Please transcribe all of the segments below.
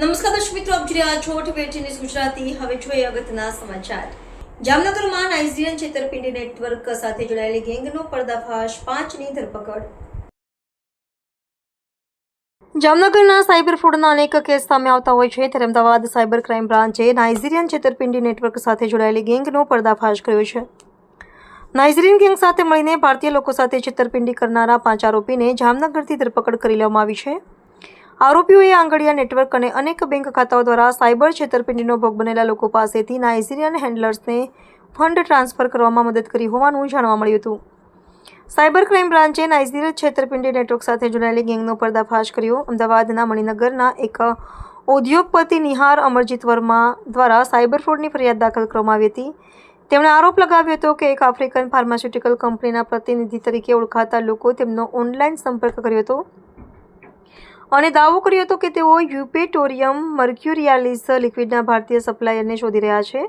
નમસ્કાર દર્શક મિત્રો, આપ જોઈ રહ્યા છો ટીવી ગુજરાતી. હવે જોઈએ અગત્યના સમાચાર. જામનગરમાં નાઇજીરિયન છેતરપિંડી નેટવર્ક સાથે જોડાયેલી ગેંગનો પર્દાફાશ પાંચની ધરપકડ. જામનગરના સાયબર ફ્રોડના અનેક કેસ સામે આવતા હોય છે. ત્યારે અમદાવાદ સાયબર ક્રાઇમ બ્રાન્ચે નાઇજીરિયન છેતરપિંડી નેટવર્ક સાથે જોડાયેલી ગેંગનો પર્દાફાશ કર્યો છે. નાઇજીરિયન ગેંગ સાથે મળીને ભારતીય લોકો સાથે છેતરપિંડી કરનારા પાંચ આરોપીને જામનગરથી ધરપકડ કરી લેવામાં આવી છે. આરોપીઓએ આંગળીયા નેટવર્ક અને અનેક બેંક ખાતાઓ દ્વારા સાયબર છેતરપિંડીનો ભોગ બનેલા લોકો પાસેથી નાઇજીરિયન હેન્ડલર્સને ફંડ ટ્રાન્સફર કરવામાં મદદ કરી હોવાનું જાણવા મળ્યું હતું. સાયબર ક્રાઇમ બ્રાન્ચે નાઇજીરિયન છેતરપિંડી નેટવર્ક સાથે જોડાયેલી ગેંગનો પર્દાફાશ કર્યો. અમદાવાદના મણિનગરના એક ઉદ્યોગપતિ નિહાર અમરજીત વર્મા દ્વારા સાયબર ફ્રોડની ફરિયાદ દાખલ કરવામાં આવી હતી. તેમણે આરોપ લગાવ્યો હતો કે એક આફ્રિકન ફાર્માસ્યુટિકલ કંપનીના પ્રતિનિધિ તરીકે ઓળખાતા લોકો તેમનો ઓનલાઈન સંપર્ક કર્યો હતો. અને દાવો કર્યો હતો કે તેઓ યુપેટોરિયમ મર્ક્યુરિયાલિસ લિક્વિડના ભારતીય સપ્લાયરને શોધી રહ્યા છે.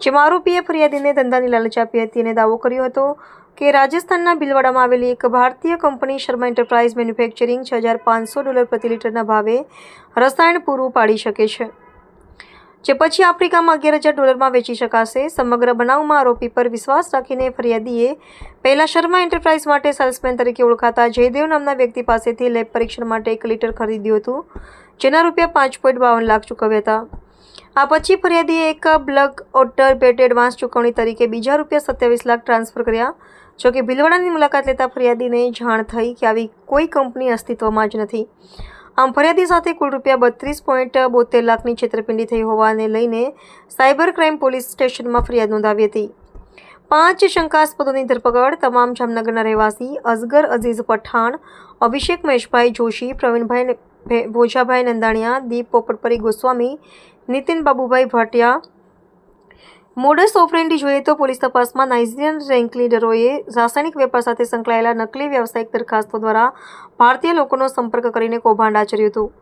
જેમાં આરોપીએ ફરિયાદીને ધંધાની લાલચ આપી હતી અને દાવો કર્યો હતો કે રાજસ્થાનના ભીલવાડામાં આવેલી એક ભારતીય કંપની શર્મા એન્ટરપ્રાઇઝ મેન્યુફેક્ચરિંગ છ, હજાર પાંચસો ડોલર પ્રતિ લીટરના ભાવે રસાયણ પૂરું પાડી શકે છે. જે પછી આફ્રિકામાં અગિયાર હજાર ડોલરમાં વેચી શકાશે. સમગ્ર બનાવમાં આરોપી પર વિશ્વાસ રાખીને ફરિયાદીએ પહેલા શર્મા એન્ટરપ્રાઇઝ માટે સેલ્સમેન તરીકે ઓળખાતા જયદેવ નામના વ્યક્તિ પાસેથી લેબ પરીક્ષણ માટે એક લીટર ખરીદ્યું હતું, જેના રૂપિયા પાંચ પોઈન્ટ બાવન લાખ ચૂકવ્યા હતા. આ પછી ફરિયાદીએ એક બ્લગ ઓટર બેટ એડવાન્સ ચૂકવણી તરીકે બીજા રૂપિયા સત્યાવીસ લાખ ટ્રાન્સફર કર્યા, જોકે ભીલવાડાની મુલાકાત લેતા ફરિયાદીને જાણ થઈ કે આવી કોઈ કંપની અસ્તિત્વમાં જ નથી. આમ ફરિયાદી સાથે કુલ રૂપિયા બત્રીસ પોઈન્ટ બોતેર લાખની છેતરપિંડી થઈ હોવાને લઈને સાયબર ક્રાઇમ પોલીસ સ્ટેશનમાં ફરિયાદ નોંધાવી હતી. પાંચ શંકાસ્પદોની ધરપકડ તમામ જામનગરના રહેવાસી અઝગર અઝીઝ પઠાણ, અભિષેક મહેશભાઈ જોશી, પ્રવીણભાઈ ભોજાભાઈ નંદાણીયા, દીપ પોપટપરી ગોસ્વામી, નીતિન બાબુભાઈ ભાટિયા મોડસ ઓપરેન્ડી જોઈએ તો પોલીસ તપાસમાં નાઇજીરિયન રેન્ક લીડરોએ રાસાયણિક વેપાર સાથે સંકળાયેલા નકલી વ્યવસાયિક દરખાસ્તો દ્વારા ભારતીય લોકોનો સંપર્ક કરીને કૌભાંડ આચર્યું હતું.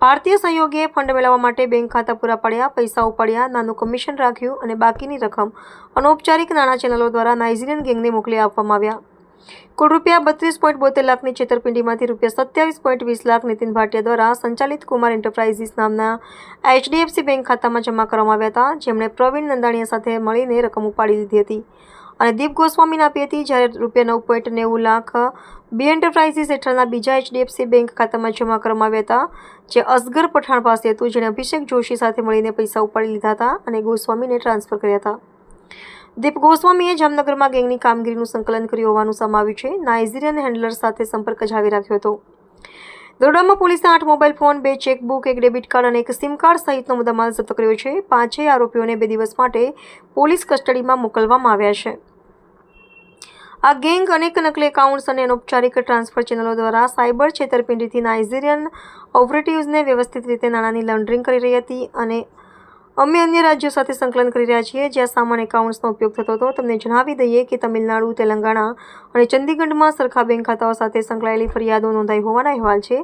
ભારતીય સહયોગીએ ફંડ મેળવવા માટે બેંક ખાતા પૂરા પાડ્યા, પૈસા ઉપાડ્યા, નાનું કમિશન રાખ્યું અને બાકીની રકમ અનૌપચારિક નાણાં ચેનલો દ્વારા નાઇજીરિયન ગેંગને મોકલી આપવામાં આવ્યા. કુલ રૂપિયા બત્રીસ પોઈન્ટ બોતેર લાખની છેતરપિંડીમાંથી રૂપિયા સત્યાવીસ પોઈન્ટ વીસ લાખ નીતિન ભાટિયા દ્વારા સંચાલિત કુમાર એન્ટરપ્રાઇઝીસ નામના એચડીએફસી બેંક ખાતામાં જમા કરવામાં આવ્યા હતા. જેમણે પ્રવીણ નંદાણીયા સાથે મળીને રકમ ઉપાડી લીધી હતી અને દીપ ગોસ્વામીને આપી હતી, જ્યારે રૂપિયા નવ પોઈન્ટ નેવું લાખ બી એન્ટરપ્રાઇઝીસ હેઠળના બીજા એચડીએફસી બેંક ખાતામાં જમા કરવામાં આવ્યા હતા, જે અસગર પઠાણ પાસે હતું, જેણે અભિષેક જોશી સાથે મળીને પૈસા ઉપાડી લીધા હતા અને ગોસ્વામીને ટ્રાન્સફર કર્યા હતા. દીપ ગોસ્વામીએ જામનગરમાં ગેંગની કામગીરીનું સંકલન કર્યું હોવાનું સમાવ્યું છે. નાઇઝીરિયન હેન્ડલર સાથે સંપર્ક જાવી રાખ્યો હતો. દરોડામાં પોલીસે આઠ મોબાઈલ ફોન, બે ચેકબુક, એક ડેબિટ કાર્ડ અને એક સિમ કાર્ડ સહિતનો મુદ્દામાલ જપ્ત કર્યો છે. પાંચેય આરોપીઓને બે દિવસ માટે પોલીસ કસ્ટડીમાં મોકલવામાં આવ્યા છે. આ ગેંગ અનેક નકલી એકાઉન્ટ્સ અને અનૌપચારિક ટ્રાન્સફર ચેનલો દ્વારા સાયબર છેતરપિંડીથી નાઇઝીરિયન ઓપરેટિવ્સને વ્યવસ્થિત રીતે નાણાંની લોન્ડરિંગ કરી રહી હતી અને અમે અન્ય રાજ્યો સાથે સંકલન કરી રહ્યા છીએ, જ્યાં સામાન્ય એકાઉન્ટ્સનો ઉપયોગ થતો હતો. તમને જણાવી દઈએ કે તમિલનાડુ, તેલંગાણા અને ચંદીગઢમાં સરખા બેંક ખાતાઓ સાથે સંકળાયેલી ફરિયાદો નોંધાઈ હોવાના અહેવાલ છે,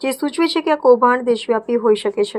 જે સૂચવે છે કે આ કૌભાંડ દેશવ્યાપી હોઈ શકે છે.